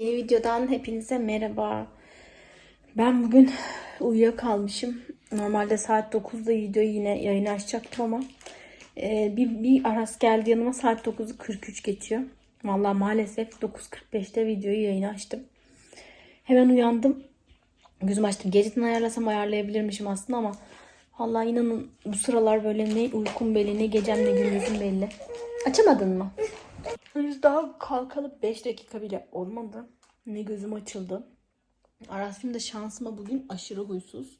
Yeni videodan hepinize merhaba. Ben bugün uyuyakalmışım. Normalde saat 9'da videoyu yine yayını açacaktım ama e, bir, bir aras geldi yanıma saat 9'u 43 geçiyor. Vallahi maalesef 9.45'te videoyu yayını açtım. Hemen uyandım. Gözüm açtım. Geceden ayarlasam ayarlayabilirmişim aslında ama vallahi inanın bu sıralar böyle ne uykum belli ne gecem ne gündüzüm belli. Açamadın mı? Henüz daha kalkalı 5 dakika bile olmadı. Ne gözüm açıldı. Aras'ım da şansıma bugün aşırı huysuz.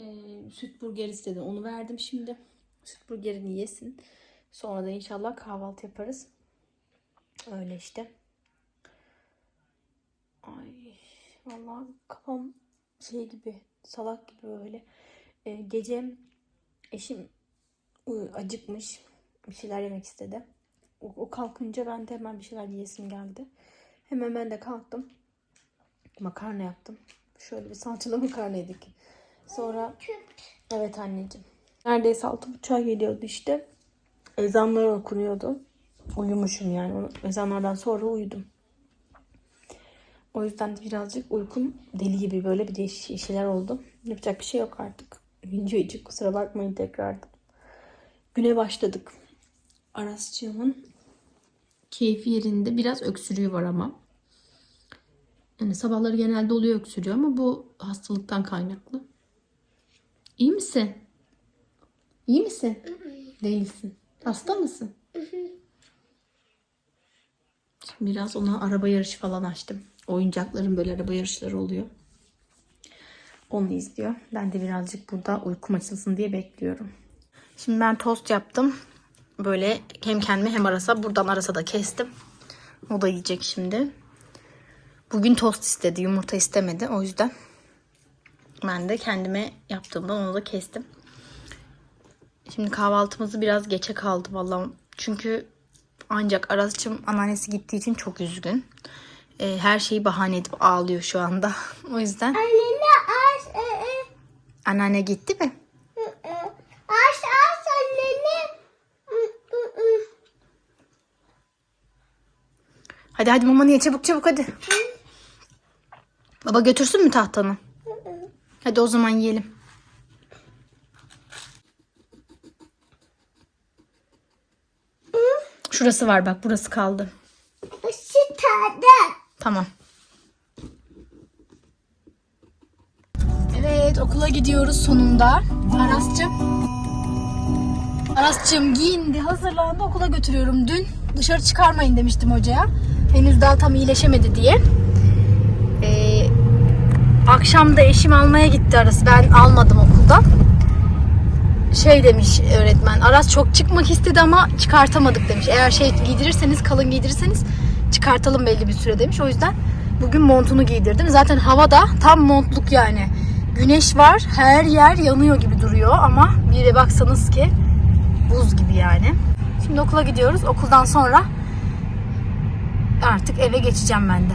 Ee, süt burger istedi. Onu verdim şimdi. Süt burgerini yesin. Sonra da inşallah kahvaltı yaparız. Öyle işte. Ay vallahi kafam şey gibi salak gibi böyle. Ee, gece eşim acıkmış. Bir şeyler yemek istedi. O, o kalkınca ben de hemen bir şeyler yiyesim geldi. Hemen ben de kalktım. Makarna yaptım. Şöyle bir salçalı makarna yedik. Sonra evet anneciğim. Neredeyse altı buçuğa geliyordu işte. Ezanlar okunuyordu. Uyumuşum yani. Ezanlardan sonra uyudum. O yüzden de birazcık uykum deli gibi böyle bir değişik şeyler oldu. Yapacak bir şey yok artık. Video için kusura bakmayın tekrardan. Güne başladık. Arasçığımın keyfi yerinde biraz öksürüğü var ama. Yani sabahları genelde oluyor öksürüyor ama bu hastalıktan kaynaklı. İyi misin? İyi misin? Değilsin. Hasta mısın? Şimdi biraz ona araba yarışı falan açtım. Oyuncakların böyle araba yarışları oluyor. Onu izliyor. Ben de birazcık burada uykum açılsın diye bekliyorum. Şimdi ben tost yaptım. Böyle hem kendime hem arasa buradan arasa da kestim. O da yiyecek şimdi. Bugün tost istedi. Yumurta istemedi. O yüzden ben de kendime yaptığımdan onu da kestim. Şimdi kahvaltımızı biraz geçe kaldı vallahi. Çünkü ancak Aras'cığım anneannesi gittiği için çok üzgün. Ee, her şeyi bahane edip ağlıyor şu anda. o yüzden Anne aç e, e, anneanne gitti mi? Hadi hadi mamanı ye çabuk çabuk hadi. Baba götürsün mü tahtanı? Hadi o zaman yiyelim. Şurası var bak burası kaldı. Şu tadı. Tamam. Evet okula gidiyoruz sonunda. Aras'cığım. Aras'cığım giyindi hazırlandı okula götürüyorum. Dün dışarı çıkarmayın demiştim hocaya. Henüz daha tam iyileşemedi diye. Ee, akşam da eşim almaya gitti Aras. Ben almadım okuldan. Şey demiş öğretmen. Aras çok çıkmak istedi ama çıkartamadık demiş. Eğer şey giydirirseniz kalın giydirirseniz çıkartalım belli bir süre demiş. O yüzden bugün montunu giydirdim. Zaten havada tam montluk yani. Güneş var. Her yer yanıyor gibi duruyor ama bir de baksanız ki buz gibi yani. Şimdi okula gidiyoruz. Okuldan sonra artık eve geçeceğim ben de.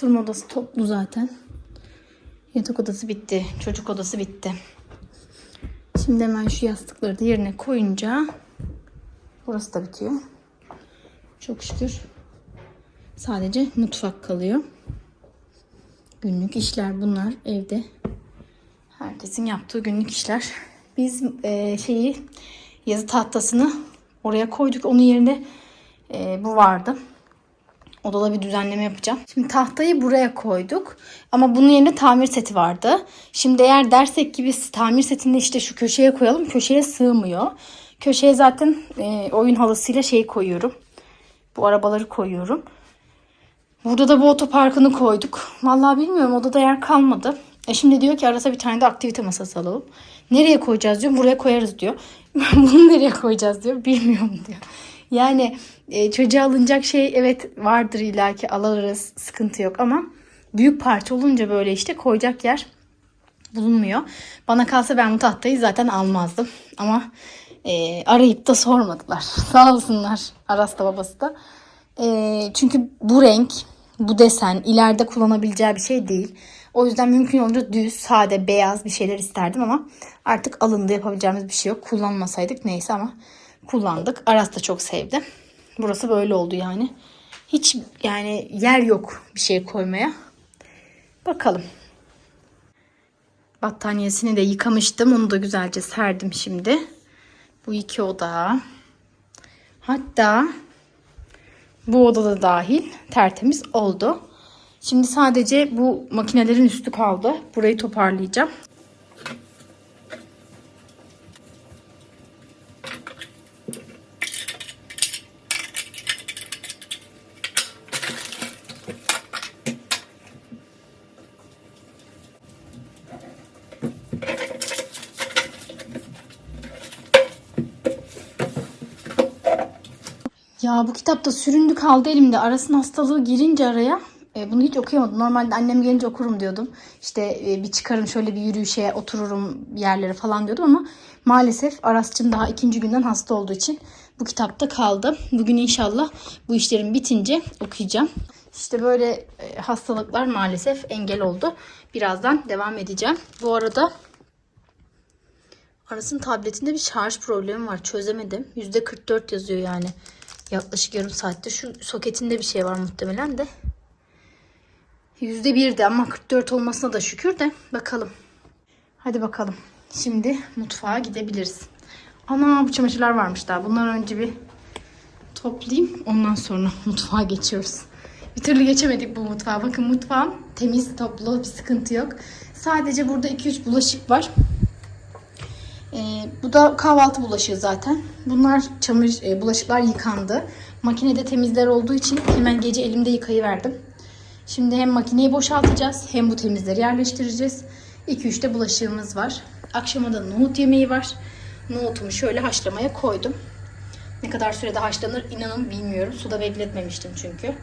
Oturma odası toplu zaten. Yatak odası bitti. Çocuk odası bitti. Şimdi hemen şu yastıkları da yerine koyunca burası da bitiyor. Çok şükür. Sadece mutfak kalıyor. Günlük işler bunlar evde. Herkesin yaptığı günlük işler. Biz e, şeyi yazı tahtasını oraya koyduk. Onun yerine e, bu vardı. Odada bir düzenleme yapacağım. Şimdi tahtayı buraya koyduk. Ama bunun yerine tamir seti vardı. Şimdi eğer dersek ki biz tamir setini işte şu köşeye koyalım. Köşeye sığmıyor. Köşeye zaten e, oyun halısıyla şey koyuyorum. Bu arabaları koyuyorum. Burada da bu otoparkını koyduk. Vallahi bilmiyorum odada yer kalmadı. E şimdi diyor ki arasa bir tane de aktivite masası alalım. Nereye koyacağız diyor. Buraya koyarız diyor. Bunu nereye koyacağız diyor. Bilmiyorum diyor. Yani e, çocuğa alınacak şey evet vardır illaki alırız. Sıkıntı yok ama büyük parça olunca böyle işte koyacak yer bulunmuyor. Bana kalsa ben bu tahtayı zaten almazdım. Ama e, arayıp da sormadılar. Sağ olsunlar Aras da babası da. E, çünkü bu renk, bu desen ileride kullanabileceği bir şey değil. O yüzden mümkün olunca düz, sade, beyaz bir şeyler isterdim ama artık alındı yapabileceğimiz bir şey yok. Kullanmasaydık neyse ama kullandık. Aras da çok sevdi. Burası böyle oldu yani. Hiç yani yer yok bir şey koymaya. Bakalım. Battaniyesini de yıkamıştım. Onu da güzelce serdim şimdi. Bu iki oda. Hatta bu odada dahil tertemiz oldu. Şimdi sadece bu makinelerin üstü kaldı. Burayı toparlayacağım. Ya bu kitapta süründü kaldı elimde. Aras'ın hastalığı girince araya e, bunu hiç okuyamadım. Normalde annem gelince okurum diyordum. İşte e, bir çıkarım şöyle bir yürüyüşe otururum yerlere falan diyordum ama maalesef Aras'cığım daha ikinci günden hasta olduğu için bu kitapta kaldı. Bugün inşallah bu işlerim bitince okuyacağım. İşte böyle e, hastalıklar maalesef engel oldu. Birazdan devam edeceğim. Bu arada Aras'ın tabletinde bir şarj problemi var. Çözemedim. %44 yazıyor yani. Yaklaşık yarım saatte. Şu soketinde bir şey var muhtemelen de. %1'de ama 44 olmasına da şükür de. Bakalım. Hadi bakalım. Şimdi mutfağa gidebiliriz. Ana bu çamaşırlar varmış daha. Bundan önce bir toplayayım. Ondan sonra mutfağa geçiyoruz. Bir türlü geçemedik bu mutfağa. Bakın mutfağım temiz, toplu, bir sıkıntı yok. Sadece burada 2-3 bulaşık var. Ee, bu da kahvaltı bulaşığı zaten. Bunlar çamaşır, e, bulaşıklar yıkandı. Makinede temizler olduğu için hemen gece elimde yıkayıverdim. Şimdi hem makineyi boşaltacağız hem bu temizleri yerleştireceğiz. 2-3 de bulaşığımız var. Akşama da nohut yemeği var. Nohutumu şöyle haşlamaya koydum. Ne kadar sürede haşlanır inanın bilmiyorum. Suda bekletmemiştim çünkü.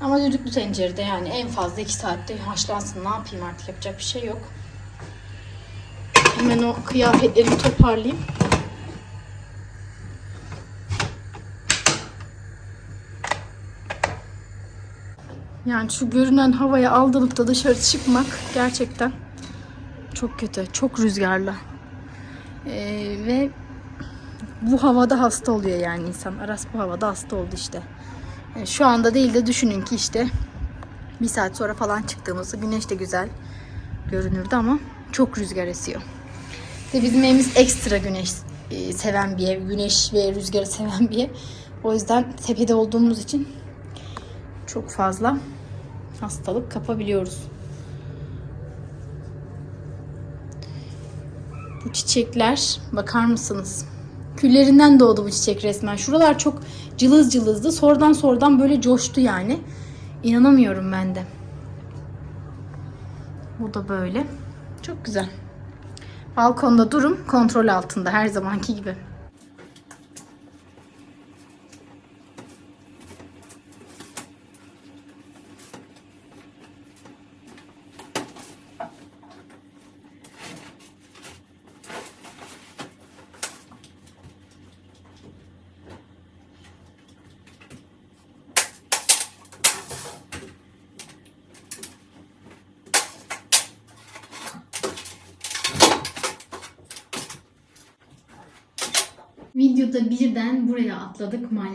Ama düdüklü tencerede yani en fazla 2 saatte haşlansın. Ne yapayım artık yapacak bir şey yok. Hemen o kıyafetlerimi toparlayayım. Yani şu görünen havaya aldırıp da dışarı çıkmak gerçekten çok kötü. Çok rüzgarlı. Ee, ve bu havada hasta oluyor yani insan. Aras bu havada hasta oldu işte. Yani şu anda değil de düşünün ki işte bir saat sonra falan çıktığımızda güneş de güzel görünürdü ama çok rüzgar esiyor. Ve bizim evimiz ekstra güneş e, seven bir ev. Güneş ve rüzgarı seven bir ev. O yüzden tepede olduğumuz için çok fazla hastalık kapabiliyoruz. Bu çiçekler bakar mısınız? Küllerinden doğdu bu çiçek resmen. Şuralar çok cılız cılızdı. Sonradan sonradan böyle coştu yani. İnanamıyorum ben de. Bu da böyle. Çok güzel. Balkonda durum kontrol altında her zamanki gibi.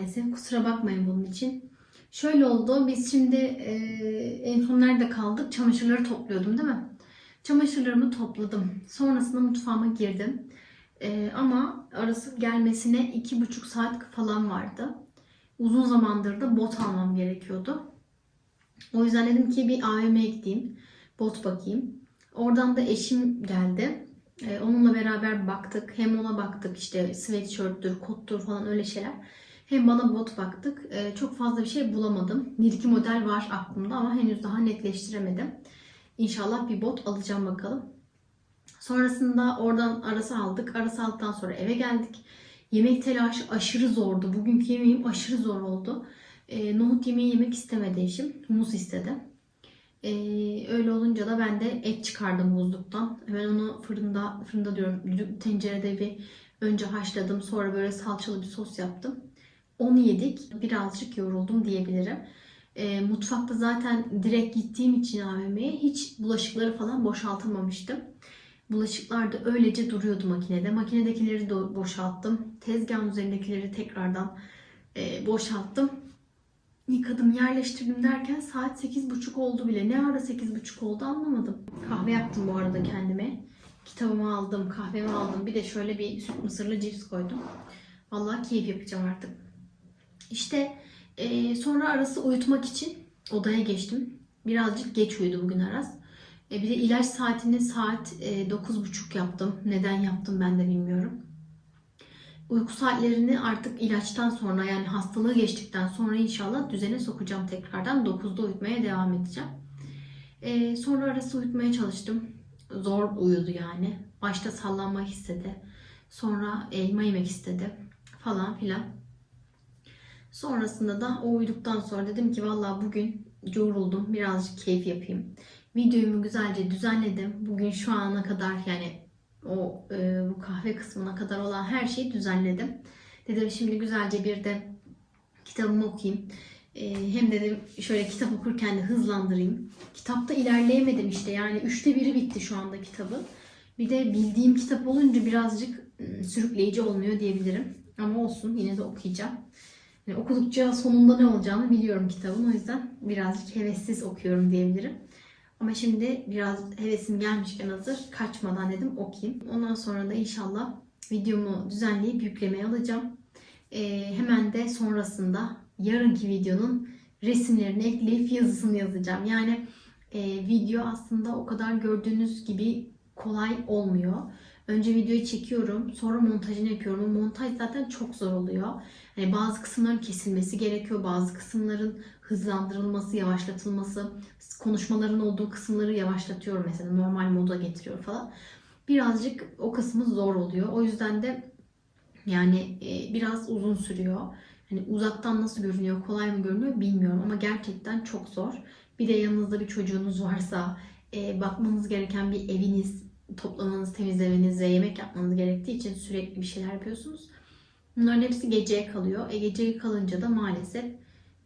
Maalesef. Kusura bakmayın bunun için. Şöyle oldu. Biz şimdi e, en son nerede kaldık? Çamaşırları topluyordum değil mi? Çamaşırlarımı topladım. Sonrasında mutfağıma girdim. E, ama arası gelmesine iki buçuk saat falan vardı. Uzun zamandır da bot almam gerekiyordu. O yüzden dedim ki bir AVM'ye gideyim. Bot bakayım. Oradan da eşim geldi. Ee, onunla beraber baktık. Hem ona baktık işte sweatshirt'tür, kottur falan öyle şeyler. Hem bana bot baktık. Ee, çok fazla bir şey bulamadım. Bir iki model var aklımda ama henüz daha netleştiremedim. İnşallah bir bot alacağım bakalım. Sonrasında oradan arası aldık. Arası aldıktan sonra eve geldik. Yemek telaşı aşırı zordu. Bugünkü yemeğim aşırı zor oldu. Ee, nohut yemeği yemek istemedi eşim. Humus istedi. Ee, öyle olunca da ben de et çıkardım buzluktan. Hemen onu fırında, fırında diyorum tencerede bir önce haşladım. Sonra böyle salçalı bir sos yaptım. Onu yedik. Birazcık yoruldum diyebilirim. Ee, mutfakta zaten direkt gittiğim için AVM'ye hiç bulaşıkları falan boşaltamamıştım. Bulaşıklar da öylece duruyordu makinede. Makinedekileri de boşalttım. Tezgahın üzerindekileri tekrardan e, boşalttım. Yıkadım, yerleştirdim derken saat 8.30 oldu bile. Ne ara 8.30 oldu anlamadım. Kahve yaptım bu arada kendime. Kitabımı aldım, kahvemi aldım. Bir de şöyle bir süt mısırlı cips koydum. Vallahi keyif yapacağım artık. İşte e, sonra arası uyutmak için odaya geçtim. Birazcık geç uyudu bugün Aras. E, bir de ilaç saatini saat e, 9.30 yaptım. Neden yaptım ben de bilmiyorum. Uyku saatlerini artık ilaçtan sonra yani hastalığı geçtikten sonra inşallah düzene sokacağım tekrardan. 9'da uyutmaya devam edeceğim. E, sonra arası uyutmaya çalıştım. Zor uyudu yani. Başta sallanmak istedi. Sonra elma yemek istedi. Falan filan. Sonrasında da o uyuduktan sonra dedim ki vallahi bugün yoruldum. Birazcık keyif yapayım. Videomu güzelce düzenledim. Bugün şu ana kadar yani o e, bu kahve kısmına kadar olan her şeyi düzenledim. Dedim şimdi güzelce bir de kitabımı okuyayım. E, hem dedim şöyle kitap okurken de hızlandırayım. Kitapta ilerleyemedim işte yani üçte biri bitti şu anda kitabın. Bir de bildiğim kitap olunca birazcık ım, sürükleyici olmuyor diyebilirim. Ama olsun yine de okuyacağım. Yani okudukça sonunda ne olacağını biliyorum kitabın. O yüzden birazcık hevessiz okuyorum diyebilirim. Ama şimdi biraz hevesim gelmişken hazır kaçmadan dedim okuyayım. Ondan sonra da inşallah videomu düzenleyip yüklemeye alacağım. Ee, hemen de sonrasında yarınki videonun resimlerini ekleyip yazısını yazacağım. Yani e, video aslında o kadar gördüğünüz gibi kolay olmuyor. Önce videoyu çekiyorum, sonra montajını yapıyorum. O montaj zaten çok zor oluyor. Yani bazı kısımların kesilmesi gerekiyor, bazı kısımların hızlandırılması, yavaşlatılması, konuşmaların olduğu kısımları yavaşlatıyorum mesela normal moda getiriyor falan. Birazcık o kısmı zor oluyor. O yüzden de yani e, biraz uzun sürüyor. Hani uzaktan nasıl görünüyor, kolay mı görünüyor bilmiyorum ama gerçekten çok zor. Bir de yanınızda bir çocuğunuz varsa, e, bakmanız gereken bir eviniz, toplamanız, temizlemeniz ve yemek yapmanız gerektiği için sürekli bir şeyler yapıyorsunuz. Bunların hepsi geceye kalıyor. E geceye kalınca da maalesef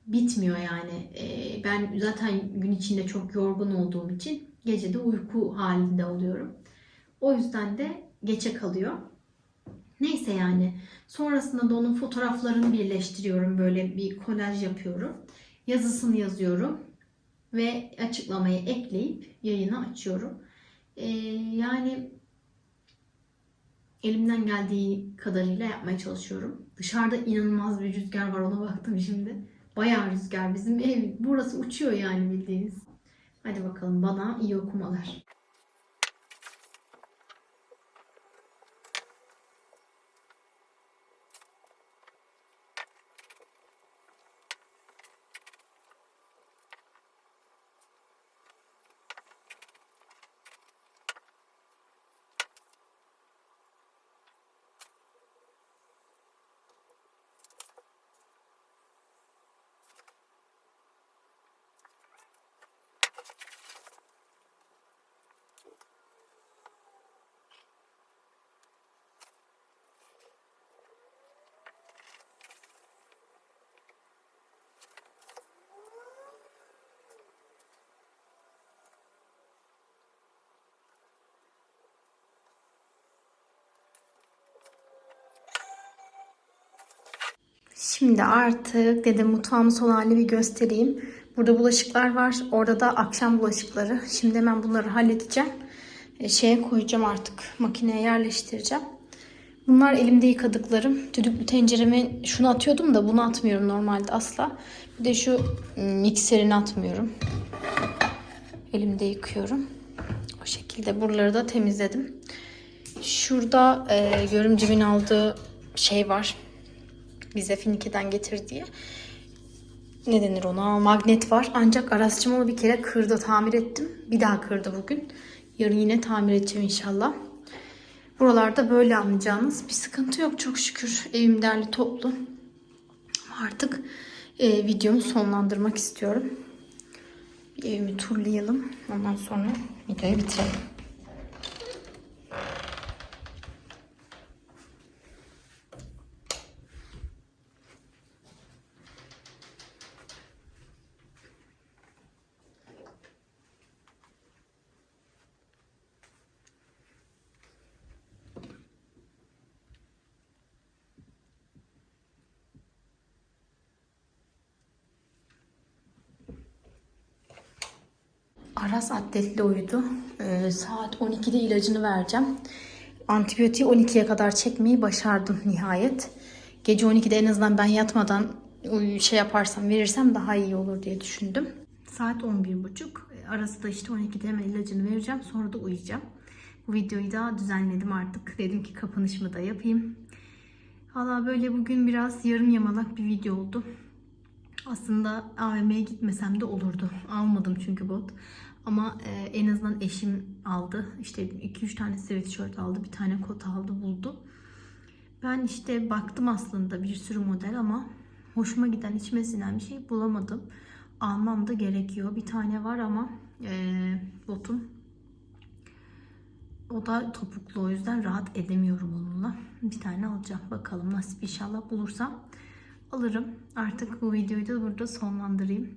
bitmiyor yani. E, ben zaten gün içinde çok yorgun olduğum için gece de uyku halinde oluyorum. O yüzden de geçe kalıyor. Neyse yani. Sonrasında da onun fotoğraflarını birleştiriyorum. Böyle bir kolaj yapıyorum. Yazısını yazıyorum. Ve açıklamayı ekleyip yayını açıyorum. Ee, yani elimden geldiği kadarıyla yapmaya çalışıyorum. Dışarıda inanılmaz bir rüzgar var ona baktım şimdi. Bayağı rüzgar. Bizim ev burası uçuyor yani bildiğiniz. Hadi bakalım bana iyi okumalar. Şimdi artık dedim mutfağımın son halini bir göstereyim. Burada bulaşıklar var. Orada da akşam bulaşıkları. Şimdi hemen bunları halledeceğim. E, şeye koyacağım artık. Makineye yerleştireceğim. Bunlar elimde yıkadıklarım. Düdüklü tencereme şunu atıyordum da bunu atmıyorum normalde asla. Bir de şu ım, mikserini atmıyorum. Elimde yıkıyorum. O şekilde buraları da temizledim. Şurada e, görümcemin aldığı şey var. Bize Finike'den getirdiği. Ne denir ona? Magnet var. Ancak Aras'cığım onu bir kere kırdı. Tamir ettim. Bir daha kırdı bugün. Yarın yine tamir edeceğim inşallah. Buralarda böyle anlayacağınız bir sıkıntı yok çok şükür. Evim derli toplu. Artık e, videomu sonlandırmak istiyorum. Bir evimi turlayalım. Ondan sonra videoyu bitirelim. Aras atletli uyudu. Ee, saat 12'de ilacını vereceğim. Antibiyotiği 12'ye kadar çekmeyi başardım nihayet. Gece 12'de en azından ben yatmadan şey yaparsam verirsem daha iyi olur diye düşündüm. Saat 11.30. Ee, Arası da işte 12'de hemen ilacını vereceğim. Sonra da uyuyacağım. Bu videoyu da düzenledim artık. Dedim ki kapanışımı da yapayım. Valla böyle bugün biraz yarım yamalak bir video oldu. Aslında AVM'ye gitmesem de olurdu. Almadım çünkü bot. Ama e, en azından eşim aldı. İşte 2-3 tane sweatshirt aldı. Bir tane kot aldı buldu. Ben işte baktım aslında bir sürü model ama hoşuma giden içime sinen bir şey bulamadım. Almam da gerekiyor. Bir tane var ama e, botum o da topuklu o yüzden rahat edemiyorum onunla. Bir tane alacağım. Bakalım nasip inşallah bulursam alırım. Artık bu videoyu da burada sonlandırayım.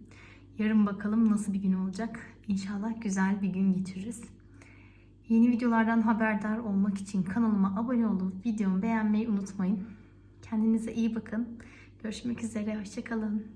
Yarın bakalım nasıl bir gün olacak. İnşallah güzel bir gün geçiririz. Yeni videolardan haberdar olmak için kanalıma abone olup videomu beğenmeyi unutmayın. Kendinize iyi bakın. Görüşmek üzere. Hoşçakalın.